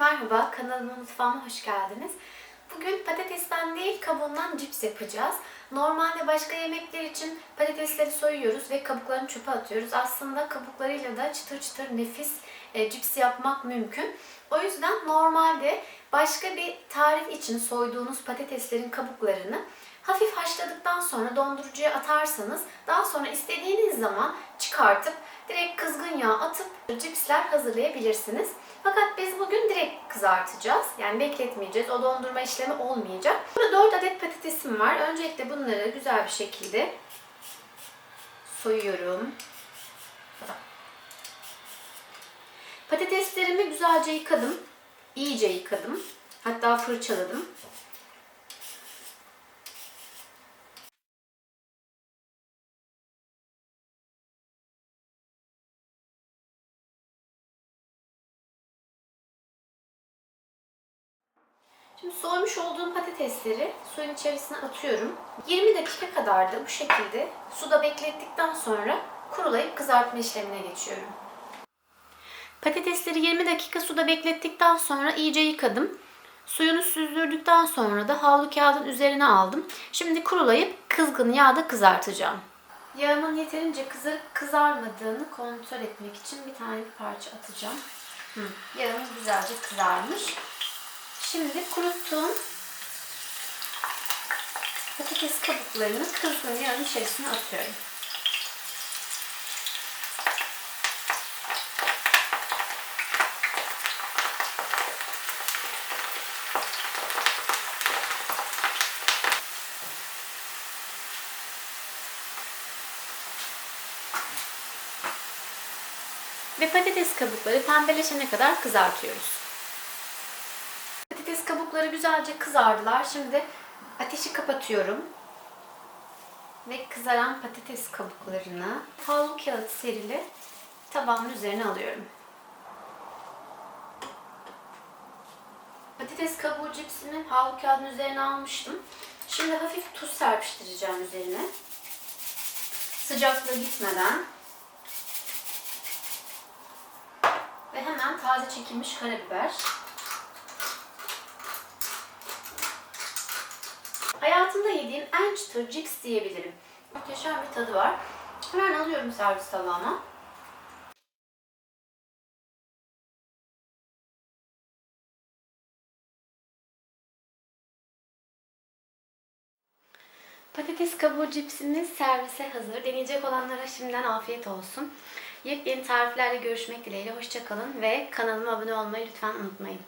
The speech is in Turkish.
Merhaba, kanalıma mutfağıma hoş geldiniz. Bugün patatesten değil kabuğundan cips yapacağız. Normalde başka yemekler için patatesleri soyuyoruz ve kabuklarını çöpe atıyoruz. Aslında kabuklarıyla da çıtır çıtır nefis e, cips yapmak mümkün. O yüzden normalde başka bir tarif için soyduğunuz patateslerin kabuklarını hafif haşladıktan sonra dondurucuya atarsanız daha sonra istediğiniz zaman çıkartıp direkt kızgın yağ atıp cipsler hazırlayabilirsiniz. Fakat biz bugün direkt kızartacağız. Yani bekletmeyeceğiz. O dondurma işlemi olmayacak. Burada 4 adet patatesim var. Öncelikle bunları güzel bir şekilde soyuyorum. Patateslerimi güzelce yıkadım. İyice yıkadım. Hatta fırçaladım. Şimdi soymuş olduğum patatesleri suyun içerisine atıyorum. 20 dakika kadar da bu şekilde suda beklettikten sonra kurulayıp kızartma işlemine geçiyorum. Patatesleri 20 dakika suda beklettikten sonra iyice yıkadım. Suyunu süzdürdükten sonra da havlu kağıdın üzerine aldım. Şimdi kurulayıp kızgın yağda kızartacağım. Yağımın yeterince kızarıp kızarmadığını kontrol etmek için bir tane bir parça atacağım. Hı, yağımız güzelce kızarmış. Şimdi kuruttuğum patates kabuklarını kızgın yağın içerisine atıyorum. Ve patates kabukları pembeleşene kadar kızartıyoruz. Kabukları güzelce kızardılar. Şimdi ateşi kapatıyorum. Ve kızaran patates kabuklarını havlu kağıt serili tabağımın üzerine alıyorum. Patates kabuğu cipsini havlu kağıdın üzerine almıştım. Şimdi hafif tuz serpiştireceğim üzerine. Sıcaklığı gitmeden. Ve hemen taze çekilmiş karabiber. Hayatımda yediğim en çıtır cips diyebilirim. Muhteşem bir tadı var. Hemen alıyorum servis tabağıma. Patates kabuğu cipsimiz servise hazır. Deneyecek olanlara şimdiden afiyet olsun. Yepyeni tariflerle görüşmek dileğiyle. Hoşçakalın ve kanalıma abone olmayı lütfen unutmayın.